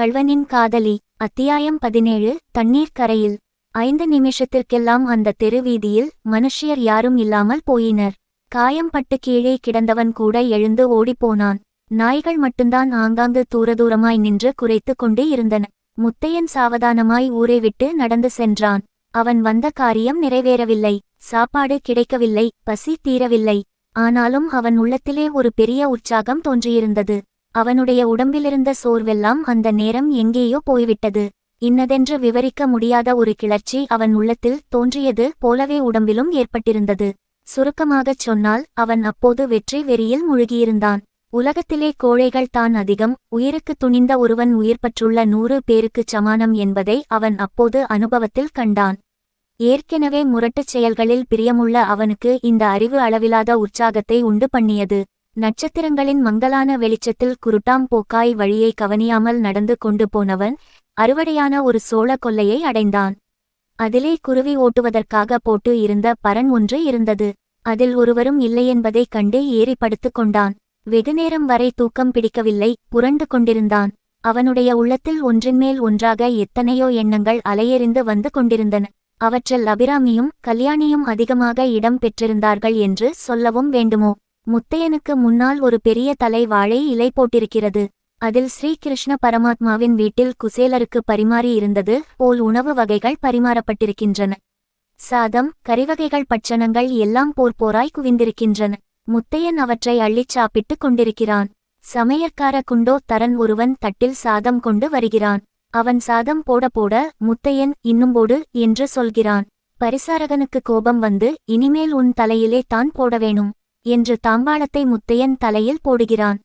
கள்வனின் காதலி அத்தியாயம் பதினேழு தண்ணீர் கரையில். ஐந்து நிமிஷத்திற்கெல்லாம் அந்த தெருவீதியில் மனுஷியர் யாரும் இல்லாமல் போயினர். காயம் பட்டு கீழே கிடந்தவன் கூட எழுந்து ஓடிப்போனான். நாய்கள் மட்டும்தான் ஆங்காங்கு தூரதூரமாய் நின்று குறைத்து கொண்டே இருந்தன. முத்தையன் சாவதானமாய் ஊரை விட்டு நடந்து சென்றான். அவன் வந்த காரியம் நிறைவேறவில்லை. சாப்பாடு கிடைக்கவில்லை. பசி தீரவில்லை. ஆனாலும் அவன் உள்ளத்திலே ஒரு பெரிய உற்சாகம் தோன்றியிருந்தது. அவனுடைய உடம்பிலிருந்த சோர்வெல்லாம் அந்த நேரம் எங்கேயோ போய்விட்டது. இன்னதென்று விவரிக்க முடியாத ஒரு கிளர்ச்சி அவன் உள்ளத்தில் தோன்றியது போலவே உடம்பிலும் ஏற்பட்டிருந்தது. சுருக்கமாகச் சொன்னால் அவன் அப்போது வெற்றி வெறியில் முழுகியிருந்தான். உலகத்திலே கோழைகள் தான் அதிகம் உயிருக்கு துணிந்த ஒருவன் உயிர் பற்றுள்ள நூறு பேருக்குச் சமானம் என்பதை அவன் அப்போது அனுபவத்தில் கண்டான். ஏற்கெனவே முரட்டுச் செயல்களில் பிரியமுள்ள அவனுக்கு இந்த அறிவு அளவிலாத உற்சாகத்தை உண்டு பண்ணியது. நட்சத்திரங்களின் மங்கலான வெளிச்சத்தில் குருட்டாம் போக்காய் வழியை கவனியாமல் நடந்து கொண்டு போனவன் அறுவடையான ஒரு சோழ கொல்லையை அடைந்தான். அதிலே குருவி ஓட்டுவதற்காக போட்டு இருந்த பரன் ஒன்று இருந்தது. அதில் ஒருவரும் இல்லையென்பதைக் கண்டு ஏறி கொண்டான். வெகுநேரம் வரை தூக்கம் பிடிக்கவில்லை புரண்டு கொண்டிருந்தான். அவனுடைய உள்ளத்தில் ஒன்றின்மேல் ஒன்றாக எத்தனையோ எண்ணங்கள் அலையெறிந்து வந்து கொண்டிருந்தன. அவற்றில் அபிராமியும் கல்யாணியும் அதிகமாக இடம் பெற்றிருந்தார்கள் என்று சொல்லவும் வேண்டுமோ? முத்தையனுக்கு முன்னால் ஒரு பெரிய தலை வாழை இலை போட்டிருக்கிறது. அதில் ஸ்ரீகிருஷ்ண பரமாத்மாவின் வீட்டில் குசேலருக்கு பரிமாறி இருந்தது போல் உணவு வகைகள் பரிமாறப்பட்டிருக்கின்றன. சாதம் கறிவகைகள் பட்சணங்கள் எல்லாம் போர் போராய் குவிந்திருக்கின்றன. முத்தையன் அவற்றை அள்ளிச் சாப்பிட்டுக் கொண்டிருக்கிறான். சமையற்கார குண்டோ தரன் ஒருவன் தட்டில் சாதம் கொண்டு வருகிறான். அவன் சாதம் போட போட முத்தையன் இன்னும் போடு என்று சொல்கிறான். பரிசாரகனுக்கு கோபம் வந்து இனிமேல் உன் தலையிலே தான் போட வேணும். என்று தாம்பாளத்தை முத்தையன் தலையில் போடுகிறான்.